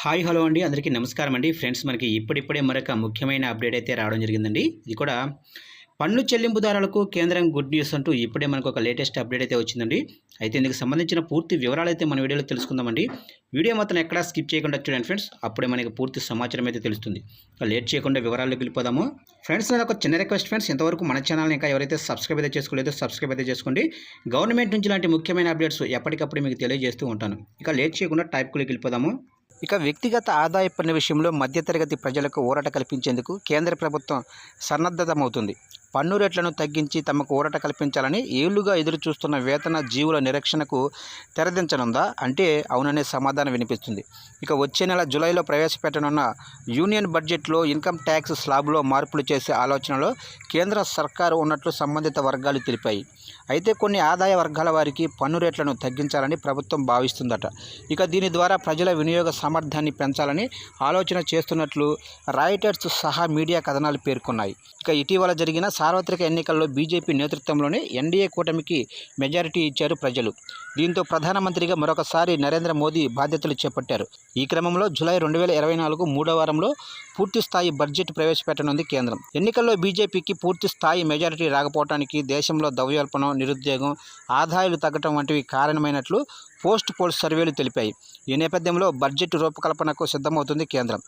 Hi hello అండి. అందరికీ నమస్కారం అండి. ఫ్రెండ్స్ మనకి ఇప్పుడిప్పుడే మరొక ముఖ్యమైన అప్డేట్ అయితే రావడం జరిగిందండి. ఇది కూడా పన్ను చెల్లింపుదారులకు కేంద్రం గుడ్ న్యూస్ అంటూ ఇప్పుడే మనకు ఒక లేటెస్ట్ అప్డేట్ అయితే వచ్చిందండి. అయితే ఇందుకు సంబంధించిన పూర్తి వివరాలు అయితే మన వీడియోలో తెలుసుకుందామండి. వీడియో మొత్తం ఎక్కడా స్కిప్ చేయకుండా చూడండి ఫ్రెండ్స్. అప్పుడే మనకి పూర్తి సమాచారం అయితే తెలుస్తుంది. లేట్ చేయకుండా వివరాల్లోకి వెళ్ళిపోదాము. ఫ్రెండ్స్ నేను ఒక చిన్న రిక్వెస్ట్ ఫ్రెండ్స్. ఇంతవరకు మన ఛానల్ని ఇంకా ఎవరైతే సబ్స్క్రైబ్ అయితే చేసుకోలేదో సబ్స్క్రైబ్ అయితే చేసుకోండి. గవర్నమెంట్ నుంచి ఇలాంటి ముఖ్యమైన అప్డేట్స్ ఎప్పటికప్పుడు మీకు తెలియజేస్తూ ఉంటాను. ఇక లేట్ చేయకుండా టైప్కి వెళ్ళిపోదాము. ఇక వ్యక్తిగత ఆదాయ పన్ను విషయంలో మధ్యతరగతి ప్రజలకు ఊరట కల్పించేందుకు కేంద్ర ప్రభుత్వం సన్నద్ధమవుతుంది పన్ను రేట్లను తగ్గించి తమకు ఊరట కల్పించాలని ఏళ్ళుగా ఎదురు చూస్తున్న వేతన జీవుల నిరీక్షణకు తెరదించనుందా? అంటే అవుననే సమాధానం వినిపిస్తుంది. ఇక వచ్చే నెల జూలైలో ప్రవేశపెట్టనున్న యూనియన్ బడ్జెట్లో ఇన్కమ్ ట్యాక్స్ స్లాబ్లో మార్పులు చేసే ఆలోచనలో కేంద్ర సర్కారు ఉన్నట్లు సంబంధిత వర్గాలు తెలిపాయి. అయితే కొన్ని ఆదాయ వర్గాల వారికి పన్ను రేట్లను తగ్గించాలని ప్రభుత్వం భావిస్తుందట. ఇక దీని ద్వారా ప్రజల వినియోగ సామర్థ్యాన్ని పెంచాలని ఆలోచన చేస్తున్నట్లు రాయిటర్స్ సహా మీడియా కథనాలు పేర్కొన్నాయి. ఇక ఇటీవల జరిగిన సార్వత్రిక ఎన్నికల్లో బీజేపీ నేతృత్వంలోని ఎన్డీఏ కూటమికి మెజారిటీ ఇచ్చారు ప్రజలు. దీంతో ప్రధానమంత్రిగా మరొకసారి నరేంద్ర మోదీ బాధ్యతలు చేపట్టారు. ఈ క్రమంలో జూలై రెండు వేల ఇరవై నాలుగు మూడో వారంలో పూర్తిస్థాయి బడ్జెట్ ప్రవేశపెట్టనుంది కేంద్రం. ఎన్నికల్లో బీజేపీకి పూర్తి స్థాయి మెజారిటీ రాకపోవడానికి దేశంలో ద్రవ్యోల్పణం నిరుద్యోగం ఆదాయాలు తగ్గటం వంటివి కారణమైనట్లు పోస్ట్ పోల్ సర్వేలు తెలిపాయి. ఈ నేపథ్యంలో బడ్జెట్ రూపకల్పనకు సిద్ధమవుతుంది కేంద్రం.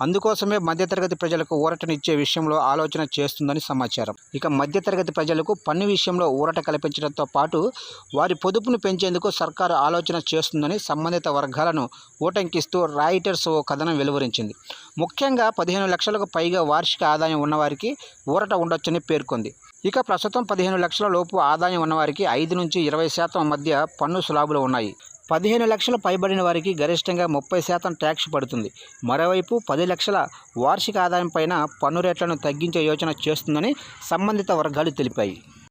అందుకోసమే మధ్యతరగతి ప్రజలకు ఊరటనిచ్చే విషయంలో ఆలోచన చేస్తుందని సమాచారం. ఇక మధ్యతరగతి ప్రజలకు పన్ను విషయంలో ఊరట కల్పించడంతో పాటు వారి పొదుపును పెంచేందుకు సర్కారు ఆలోచన చేస్తుందని సంబంధిత వర్గాలను ఊటంకిస్తూ రాయిటర్స్ ఓ కథనం వెలువరించింది. ముఖ్యంగా పదిహేను లక్షలకు పైగా వార్షిక ఆదాయం ఉన్నవారికి ఊరట ఉండొచ్చని పేర్కొంది. ఇక ప్రస్తుతం పదిహేను లక్షల లోపు ఆదాయం ఉన్నవారికి ఐదు నుంచి ఇరవై శాతం మధ్య పన్ను స్లాబులు ఉన్నాయి. పదిహేను లక్షల పైబడిన వారికి గరిష్టంగా ముప్పై శాతం ట్యాక్స్ పడుతుంది. మరోవైపు పది లక్షల వార్షిక ఆదాయం పైన పన్ను రేట్లను తగ్గించే యోచన చేస్తుందని సంబంధిత వర్గాలు తెలిపాయి.